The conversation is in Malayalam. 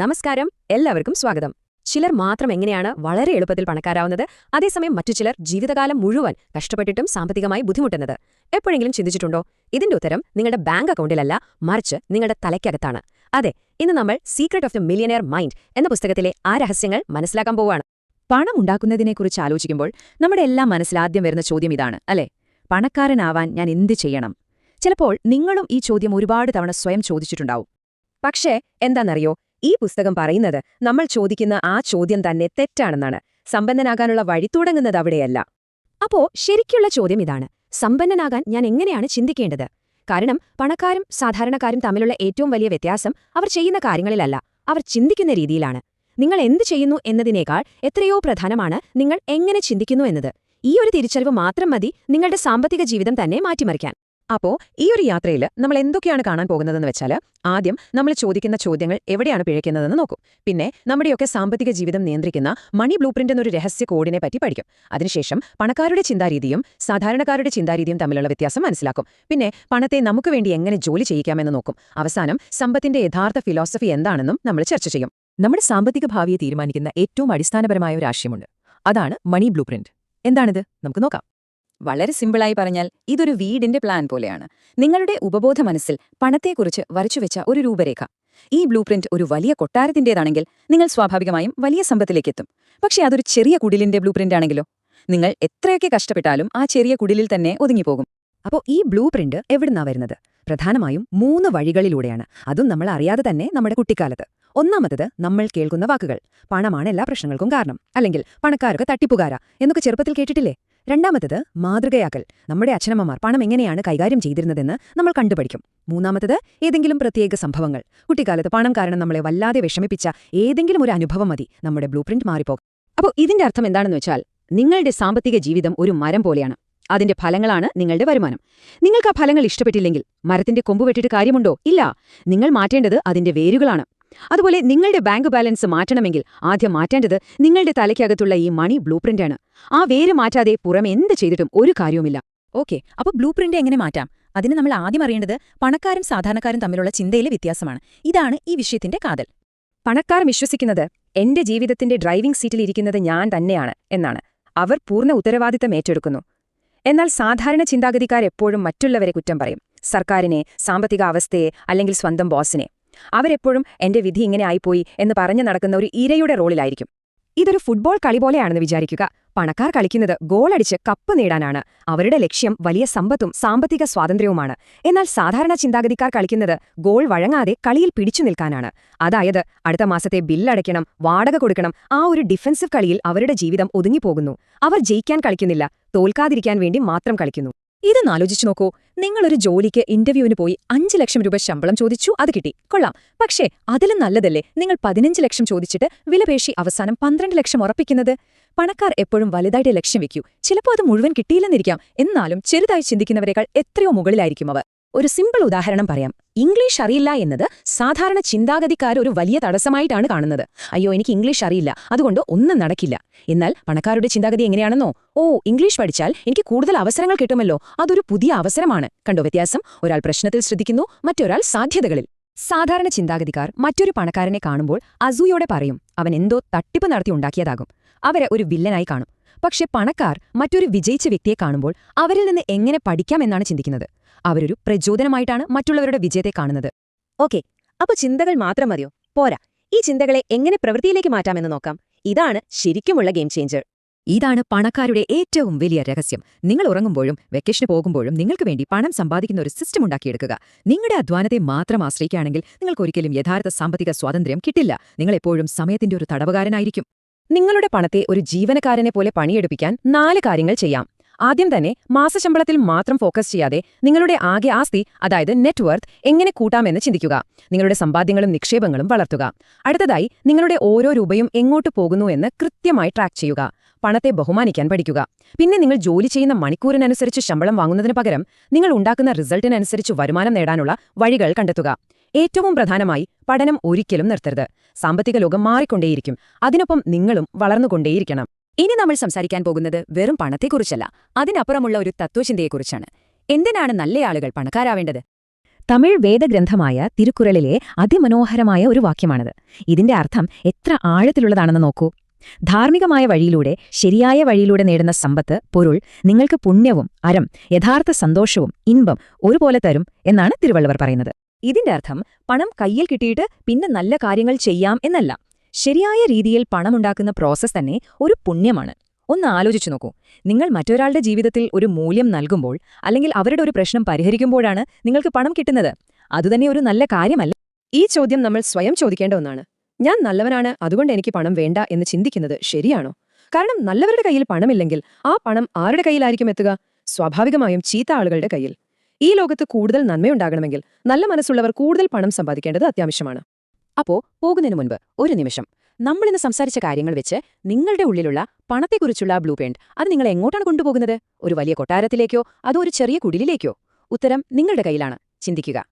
നമസ്കാരം. എല്ലാവർക്കും സ്വാഗതം. ചിലർ മാത്രം എങ്ങനെയാണ് വളരെ എളുപ്പത്തിൽ പണക്കാരാവുന്നത് അതേസമയം മറ്റു ചിലർ ജീവിതകാലം മുഴുവൻ കഷ്ടപ്പെട്ടിട്ടും സാമ്പത്തികമായി ബുദ്ധിമുട്ടുന്നത്. എപ്പോഴെങ്കിലും ചിന്തിച്ചിട്ടുണ്ടോ? ഇതിന്റെ ഉത്തരം നിങ്ങളുടെ ബാങ്ക് അക്കൗണ്ടിലല്ല മറിച്ച് നിങ്ങളുടെ തലയ്ക്കകത്താണ്. അതെ ഇന്ന് നമ്മൾ secret of the millionaire mind എന്ന പുസ്തകത്തിലെ ആ രഹസ്യങ്ങൾ മനസ്സിലാക്കാൻ പോവുകയാണ്. പണം ഉണ്ടാക്കുന്നതിനെക്കുറിച്ച് ആലോചിക്കുമ്പോൾ നമ്മുടെ എല്ലാം മനസ്സിലാദ്യം വരുന്ന ചോദ്യം ഇതാണ് അല്ലേ? പണക്കാരനാവാൻ ഞാൻ എന്ത് ചെയ്യണം? ചിലപ്പോൾ നിങ്ങളും ഈ ചോദ്യം ഒരുപാട് തവണ സ്വയം ചോദിച്ചിട്ടുണ്ടാവും. പക്ഷേ എന്താണെന്നറിയോ? ഈ പുസ്തകം പറയുന്നത് നമ്മൾ ചോദിക്കുന്ന ആ ചോദ്യം തന്നെ തെറ്റാണെന്നാണ്. സമ്പന്നനാകാനുള്ള വഴി തുടങ്ങുന്നത് അവിടെയല്ല. അപ്പോ ശരിക്കുള്ള ചോദ്യം ഇതാണ്. സമ്പന്നനാകാൻ ഞാൻ എങ്ങനെയാണ് ചിന്തിക്കേണ്ടത്? കാരണം പണക്കാരും സാധാരണക്കാരും തമ്മിലുള്ള ഏറ്റവും വലിയ വ്യത്യാസം അവർ ചെയ്യുന്ന കാര്യങ്ങളിലല്ല. അവർ ചിന്തിക്കുന്ന രീതിയിലാണ്. നിങ്ങൾ എന്ത് ചെയ്യുന്നു എന്നതിനേക്കാൾ എത്രയോ പ്രധാനമാണ് നിങ്ങൾ എങ്ങനെ ചിന്തിക്കുന്നു എന്നത്. ഈ ഒരു തിരിച്ചറിവ് മാത്രം മതി നിങ്ങളുടെ സാമ്പത്തിക ജീവിതം തന്നെ മാറ്റിമറിക്കാൻ. അപ്പോ ഈ ഒരു യാത്രയിൽ നമ്മൾ എന്തൊക്കെയാണ് കാണാൻ പോകുന്നതെന്ന് വെച്ചാൽ ആദ്യം നമ്മൾ ചോദിക്കുന്ന ചോദ്യങ്ങൾ എവിടെയാണ് പിഴയ്ക്കുന്നതെന്ന് നോക്കും. പിന്നെ നമ്മുടെയൊക്കെ സാമ്പത്തിക ജീവിതം നിയന്ത്രിക്കുന്ന മണി ബ്ലൂ പ്രിന്റ് എന്നൊരു രഹസ്യ കോഡിനെ പറ്റി പഠിക്കും. അതിനുശേഷം പണക്കാരുടെ ചിന്താരീതിയും സാധാരണക്കാരുടെ ചിന്താരീതിയും തമ്മിലുള്ള വ്യത്യാസം മനസ്സിലാക്കും. പിന്നെ പണത്തെ നമുക്ക് വേണ്ടി എങ്ങനെ ജോലി ചെയ്യിക്കാമെന്ന് നോക്കും. അവസാനം സമ്പത്തിന്റെ യഥാർത്ഥ ഫിലോസഫി എന്താണെന്നും നമ്മൾ ചർച്ച ചെയ്യും. നമ്മുടെ സാമ്പത്തിക ഭാവിയെ തീരുമാനിക്കുന്ന ഏറ്റവും അടിസ്ഥാനപരമായ ഒരു ആശയമുണ്ട്. അതാണ് മണി ബ്ലൂ എന്താണിത്? നമുക്ക് നോക്കാം. വളരെ സിമ്പിളായി പറഞ്ഞാൽ ഇതൊരു വീടിന്റെ പ്ലാൻ പോലെയാണ്. നിങ്ങളുടെ ഉപബോധ മനസ്സിൽ പണത്തെക്കുറിച്ച് വരച്ചുവെച്ച ഒരു രൂപരേഖ. ഈ ബ്ലൂ ഒരു വലിയ കൊട്ടാരത്തിന്റേതാണെങ്കിൽ നിങ്ങൾ സ്വാഭാവികമായും വലിയ സമ്പത്തിലേക്ക് എത്തും പക്ഷേ അതൊരു ചെറിയ കുടിലിന്റെ ബ്ലൂ ആണെങ്കിലോ? നിങ്ങൾ എത്രയൊക്കെ കഷ്ടപ്പെട്ടാലും ആ ചെറിയ കുടിലിൽ തന്നെ ഒതുങ്ങിപ്പോകും. അപ്പോൾ ഈ ബ്ലൂ പ്രിന്റ് എവിടുന്നാ വരുന്നത്? പ്രധാനമായും മൂന്ന് വഴികളിലൂടെയാണ്. അതും നമ്മൾ അറിയാതെ തന്നെ നമ്മുടെ കുട്ടിക്കാലത്ത്. ഒന്നാമത്തത് നമ്മൾ കേൾക്കുന്ന വാക്കുകൾ. പണമാണ് എല്ലാ പ്രശ്നങ്ങൾക്കും കാരണം. അല്ലെങ്കിൽ പണക്കാരൊക്കെ തട്ടിപ്പുകാരാ. എന്നൊക്കെ ചെറുപ്പത്തിൽ കേട്ടിട്ടില്ലേ? രണ്ടാമത്തത് മാതൃകയാക്കൽ. നമ്മുടെ അച്ഛനമ്മമാർ പണം എങ്ങനെയാണ് കൈകാര്യം ചെയ്തിരുന്നതെന്ന് നമ്മൾ കണ്ടുപഠിക്കും. മൂന്നാമത്തത് ഏതെങ്കിലും പ്രത്യേക സംഭവങ്ങൾ. കുട്ടിക്കാലത്ത് പണം കാരണം നമ്മളെ വല്ലാതെ വിഷമിപ്പിച്ച ഏതെങ്കിലും ഒരു അനുഭവം മതി. നമ്മുടെ ബ്ലൂ പ്രിന്റ് മാറിപ്പോകും. അപ്പോൾ ഇതിന്റെ അർത്ഥം എന്താണെന്ന് വെച്ചാൽ നിങ്ങളുടെ സാമ്പത്തിക ജീവിതം ഒരു മരം പോലെയാണ്. അതിന്റെ ഫലങ്ങളാണ് നിങ്ങളുടെ വരുമാനം. നിങ്ങൾക്ക് ആ ഫലങ്ങൾ ഇഷ്ടപ്പെട്ടില്ലെങ്കിൽ മരത്തിന്റെ കൊമ്പ് വെട്ടിട്ട് കാര്യമുണ്ടോ? ഇല്ല. നിങ്ങൾ മാറ്റേണ്ടത് അതിന്റെ വേരുകളാണ്. അതുപോലെ നിങ്ങളുടെ ബാങ്ക് ബാലൻസ് മാറ്റണമെങ്കിൽ ആദ്യം മാറ്റേണ്ടത് നിങ്ങളുടെ തലയ്ക്കകത്തുള്ള ഈ മണി ബ്ലൂ പ്രിന്റാണ് ആ വേര് മാറ്റാതെ പുറമെ എന്ത് ചെയ്തിട്ടും ഒരു കാര്യവുമില്ല. ഓക്കെ അപ്പോൾ ബ്ലൂ പ്രിന്റ് എങ്ങനെ മാറ്റാം? അതിന് നമ്മൾ ആദ്യം അറിയേണ്ടത് പണക്കാരും സാധാരണക്കാരും തമ്മിലുള്ള ചിന്തയിലെ വ്യത്യാസമാണ്. ഇതാണ് ഈ വിഷയത്തിന്റെ കാതൽ. പണക്കാർ വിശ്വസിക്കുന്നത് എന്റെ ജീവിതത്തിന്റെ ഡ്രൈവിംഗ് സീറ്റിൽ ഇരിക്കുന്നത് ഞാൻ തന്നെയാണ് എന്നാണ്. അവർ പൂർണ ഉത്തരവാദിത്തം ഏറ്റെടുക്കുന്നു. എന്നാൽ സാധാരണ ചിന്താഗതിക്കാരെപ്പോഴും മറ്റുള്ളവരെ കുറ്റം പറയും. സർക്കാരിനെ സാമ്പത്തിക അവസ്ഥയെ അല്ലെങ്കിൽ സ്വന്തം ബോസിനെ. അവരെപ്പോഴും എന്റെ വിധി ഇങ്ങനെ ആയിപ്പോയി എന്ന് പറഞ്ഞു നടക്കുന്ന ഒരു ഇരയുടെ റോളിലായിരിക്കും. ഇതൊരു ഫുട്ബോൾ കളി പോലെയാണെന്ന് വിചാരിക്കുക. പണക്കാർ കളിക്കുന്നത് ഗോളടിച്ച് കപ്പ് നേടാനാണ്. അവരുടെ ലക്ഷ്യം വലിയ സമ്പത്തും സാമ്പത്തിക സ്വാതന്ത്ര്യവുമാണ്. എന്നാൽ സാധാരണ ചിന്താഗതിക്കാർ കളിക്കുന്നത് ഗോൾ വഴങ്ങാതെ കളിയിൽ പിടിച്ചു നിൽക്കാനാണ്. അതായത് അടുത്ത മാസത്തെ ബില്ലടയ്ക്കണം വാടക കൊടുക്കണം ആ ഒരു ഡിഫൻസീവ് കളിയിൽ അവരുടെ ജീവിതം ഒതുങ്ങിപ്പോകുന്നു. അവർ ജയിക്കാൻ കളിക്കുന്നില്ല തോൽക്കാതിരിക്കാൻ വേണ്ടി മാത്രം കളിക്കുന്നു. ഇതൊന്ന് ആലോചിച്ചു നോക്കൂ. നിങ്ങളൊരു ജോലിക്ക് ഇന്റർവ്യൂവിന് പോയി അഞ്ച് ലക്ഷം രൂപ ശമ്പളം ചോദിച്ചു അത് കിട്ടി. കൊള്ളാം. പക്ഷേ അതിലും നല്ലതല്ലേ? നിങ്ങൾ പതിനഞ്ച് ലക്ഷം ചോദിച്ചിട്ട് വിലപേശി അവസാനം പന്ത്രണ്ട് ലക്ഷം ഉറപ്പിക്കുന്നത്? പണക്കാർ എപ്പോഴും വലുതായിട്ട് ലക്ഷ്യം വെക്കൂ. ചിലപ്പോൾ അത് മുഴുവൻ കിട്ടിയില്ലെന്നിരിക്കാം. എന്നാലും ചെറുതായി ചിന്തിക്കുന്നവരെക്കാൾ എത്രയോ മുകളിലായിരിക്കും അവർ. ഒരു സിമ്പിൾ ഉദാഹരണം പറയാം. ഇംഗ്ലീഷ് അറിയില്ല എന്നത് സാധാരണ ചിന്താഗതിക്കാർ ഒരു വലിയ തടസ്സമായിട്ടാണ് കാണുന്നത്. അയ്യോ എനിക്ക് ഇംഗ്ലീഷ് അറിയില്ല. അതുകൊണ്ട് ഒന്നും നടക്കില്ല. എന്നാൽ പണക്കാരുടെ ചിന്താഗതി എങ്ങനെയാണെന്നോ? ഓ ഇംഗ്ലീഷ് പഠിച്ചാൽ എനിക്ക് കൂടുതൽ അവസരങ്ങൾ കിട്ടുമല്ലോ. അതൊരു പുതിയ അവസരമാണ്. കണ്ടോ വ്യത്യാസം? ഒരാൾ പ്രശ്നത്തിൽ ശ്രദ്ധിക്കുന്നു മറ്റൊരാൾ സാധ്യതകളിൽ. സാധാരണ ചിന്താഗതിക്കാർ മറ്റൊരു പണക്കാരനെ കാണുമ്പോൾ അസൂയോടെ പറയും അവൻ എന്തോ തട്ടിപ്പ് നടത്തി ഉണ്ടാക്കിയതാകും. അവരെ ഒരു വില്ലനായി കാണും. പക്ഷെ പണക്കാർ മറ്റൊരു വിജയിച്ച വ്യക്തിയെ കാണുമ്പോൾ അവരിൽ നിന്ന് എങ്ങനെ പഠിക്കാമെന്നാണ് ചിന്തിക്കുന്നത്. അവരൊരു പ്രചോദനമായിട്ടാണ് മറ്റുള്ളവരുടെ വിജയത്തെ കാണുന്നത്. ഓക്കെ അപ്പൊ ചിന്തകൾ മാത്രം മതിയോ? പോരാ ഈ ചിന്തകളെ എങ്ങനെ പ്രവൃത്തിയിലേക്ക് മാറ്റാമെന്ന് നോക്കാം. ഇതാണ് ശരിക്കുമുള്ള ഗെയിം ചേഞ്ചർ. ഇതാണ് പണക്കാരുടെ ഏറ്റവും വലിയ രഹസ്യം. നിങ്ങൾ ഉറങ്ങുമ്പോഴും വെക്കേഷന് പോകുമ്പോഴും നിങ്ങൾക്ക് വേണ്ടി പണം സമ്പാദിക്കുന്ന ഒരു സിസ്റ്റം ഉണ്ടാക്കിയെടുക്കുക. നിങ്ങളുടെ അധ്വാനത്തെ മാത്രം ആശ്രയിക്കുകയാണെങ്കിൽ നിങ്ങൾക്കൊരിക്കലും യഥാർത്ഥ സാമ്പത്തിക സ്വാതന്ത്ര്യം കിട്ടില്ല. നിങ്ങൾ എപ്പോഴും സമയത്തിന്റെ ഒരു തടവുകാരനായിരിക്കും. നിങ്ങളുടെ പണത്തെ ഒരു ജീവനക്കാരനെ പോലെ പണിയെടുപ്പിക്കാൻ നാല് കാര്യങ്ങൾ ചെയ്യാം. ആദ്യം തന്നെ മാസശമ്പളത്തിൽ മാത്രം ഫോക്കസ് ചെയ്യാതെ നിങ്ങളുടെ ആകെ ആസ്തി അതായത് നെറ്റ്വർത്ത് എങ്ങനെ കൂട്ടാമെന്ന് ചിന്തിക്കുക. നിങ്ങളുടെ സമ്പാദ്യങ്ങളും നിക്ഷേപങ്ങളും വളർത്തുക. അടുത്തതായി നിങ്ങളുടെ ഓരോ രൂപയും എങ്ങോട്ട് പോകുന്നു എന്ന് കൃത്യമായി ട്രാക്ക് ചെയ്യുക. പണത്തെ ബഹുമാനിക്കാൻ പഠിക്കുക. പിന്നെ നിങ്ങൾ ജോലി ചെയ്യുന്ന മണിക്കൂറിനനുസരിച്ച് ശമ്പളം വാങ്ങുന്നതിന് പകരം നിങ്ങൾ ഉണ്ടാക്കുന്ന റിസൾട്ടിനനുസരിച്ച് വരുമാനം നേടാനുള്ള വഴികൾ കണ്ടെത്തുക. ഏറ്റവും പ്രധാനമായി പഠനം ഒരിക്കലും നിർത്തരുത്. സാമ്പത്തിക ലോകം മാറിക്കൊണ്ടേയിരിക്കും. അതിനൊപ്പം നിങ്ങളും വളർന്നുകൊണ്ടേയിരിക്കണം. ഇനി നമ്മൾ സംസാരിക്കാൻ പോകുന്നത് വെറും പണത്തെക്കുറിച്ചല്ല. അതിനപ്പുറമുള്ള ഒരു തത്വചിന്തയെക്കുറിച്ചാണ് എന്തിനാണ് നല്ല ആളുകൾ പണക്കാരാവേണ്ടത്? തമിഴ് വേദഗ്രന്ഥമായ തിരുക്കുറളിലെ അതിമനോഹരമായ ഒരു വാക്യമാണത്. ഇതിന്റെ അർത്ഥം എത്ര ആഴത്തിലുള്ളതാണെന്ന് നോക്കൂ. ധാർമ്മികമായ വഴിയിലൂടെ ശരിയായ വഴിയിലൂടെ നേടുന്ന സമ്പത്ത് പൊരുൾ നിങ്ങൾക്ക് പുണ്യവും അരം യഥാർത്ഥ സന്തോഷവും ഇൻപം ഒരുപോലെ തരും എന്നാണ് തിരുവള്ളുവർ പറയുന്നത്. ഇതിന്റെ അർത്ഥം പണം കയ്യിൽ കിട്ടിയിട്ട് പിന്നെ നല്ല കാര്യങ്ങൾ ചെയ്യാം എന്നല്ല. ശരിയായ രീതിയിൽ പണമുണ്ടാക്കുന്ന പ്രോസസ് തന്നെ ഒരു പുണ്യമാണ്. ഒന്ന് ആലോചിച്ചു നോക്കൂ. നിങ്ങൾ മറ്റൊരാളുടെ ജീവിതത്തിൽ ഒരു മൂല്യം നൽകുമ്പോൾ അല്ലെങ്കിൽ അവരുടെ ഒരു പ്രശ്നം പരിഹരിക്കുമ്പോഴാണ് നിങ്ങൾക്ക് പണം കിട്ടുന്നത്. അതുതന്നെ ഒരു നല്ല കാര്യമല്ല. ഈ ചോദ്യം നമ്മൾ സ്വയം ചോദിക്കേണ്ട ഒന്നാണ്. ഞാൻ നല്ലവനാണ് അതുകൊണ്ട് എനിക്ക് പണം വേണ്ട എന്ന് ചിന്തിക്കുന്നത് ശരിയാണോ? കാരണം നല്ലവരുടെ കയ്യിൽ പണമില്ലെങ്കിൽ ആ പണം ആരുടെ കയ്യിലായിരിക്കും എത്തുക? സ്വാഭാവികമായും ചീത്ത ആളുകളുടെ കയ്യിൽ. ഈ ലോകത്ത് കൂടുതൽ നന്മയുണ്ടാകണമെങ്കിൽ നല്ല മനസ്സുള്ളവർ കൂടുതൽ പണം സമ്പാദിക്കേണ്ടത് അത്യാവശ്യമാണ്. അപ്പോ പോകുന്നതിനു മുൻപ് ഒരു നിമിഷം. നമ്മളിന്ന് സംസാരിച്ച കാര്യങ്ങൾ വെച്ച് നിങ്ങളുടെ ഉള്ളിലുള്ള പണത്തെക്കുറിച്ചുള്ള ബ്ലൂ പ്രിന്റ് അത് നിങ്ങൾ എങ്ങോട്ടാണ് കൊണ്ടുപോകുന്നത്? ഒരു വലിയ കൊട്ടാരത്തിലേക്കോ? അതോ ഒരു ചെറിയ കുടിലിലേക്കോ? ഉത്തരം നിങ്ങളുടെ കയ്യിലാണ്. ചിന്തിക്കുക.